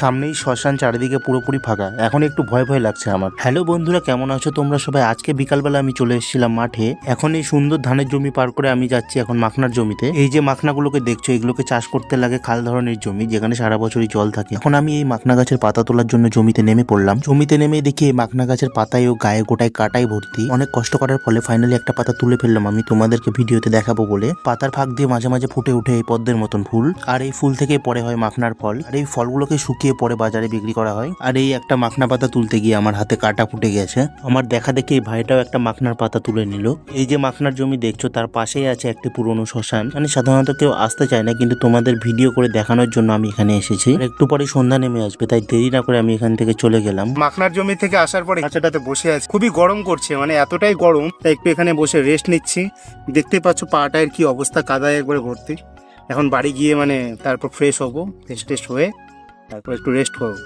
সামনেই শ্মশান চারিদিকে পুরোপুরি ফাঁকা। এখন একটু ভয় ভয় লাগছে আমার। হ্যালো বন্ধুরা, কেমন আছো? তোমরা সবাই আজকে বিকালবেলা আমি চলে এসেছিলাম মাঠে। এখন এই সুন্দর ধানের জমি পার করে আমি যাচ্ছি এখন মাখনার জমিতে। এই যে মাখনাগুলোকে দেখছ, এগুলোকে চাষ করতে লাগে খাল ধরনের জমি, যেখানে সারা বছরই জল থাকে। এখন আমি এই মাখনা গাছের পাতা তোলার জন্য জমিতে নেমে পড়লাম। জমিতে নেমে দেখি এই মাখনা গাছের পাতায় ও গায়ে গোটায় কাটাই ভর্তি। অনেক কষ্ট করার ফলে ফাইনালি একটা পাতা তুলে ফেললাম আমি তোমাদেরকে ভিডিওতে দেখাবো বলে। পাতার ফাঁক দিয়ে মাঝে মাঝে ফুটে উঠে এই পদ্মের মতন ফুল। আর এই ফুল থেকে পরে হয় মাখনার ফল। আর এই ফলগুলোকে শুকিয়ে পরে বাজারে বিক্রি করা হয়। আর এই একটা মাখনা পাতা তুলতে গিয়ে আমার হাতে কাটা ফুটে গেছে। আমার দেখা দেখে এই ভাইটাও একটা মাখনার পাতা তুলে নিল। এই যে মাখনার জমি দেখছ, তার পাশেই আছে একটি পুরনো শ্মশান। মানে সাধারণত কেউ আসতে চায় না, কিন্তু তোমাদের ভিডিও করে দেখানোর জন্য আমি এখানে এসেছি। একটু পরে সন্ধ্যা নেমে আসবে, তাই দেরি না করে আমি এখান থেকে চলে গেলাম। মাখনার জমি থেকে আসার পরে গাছটাতে বসে আছি। খুবই গরম করছে মানে এতটাই গরম। তাই একটু এখানে বসে রেস্ট নিচ্ছি। দেখতে পাচ্ছ পাটায়ের কি অবস্থা, কাদায় একবারে ভর্তি। এখন বাড়ি গিয়ে মানে তারপর ফ্রেশ হব ফ্রেশ টেস্ট হয়ে তারপর একটু রেস্ট করব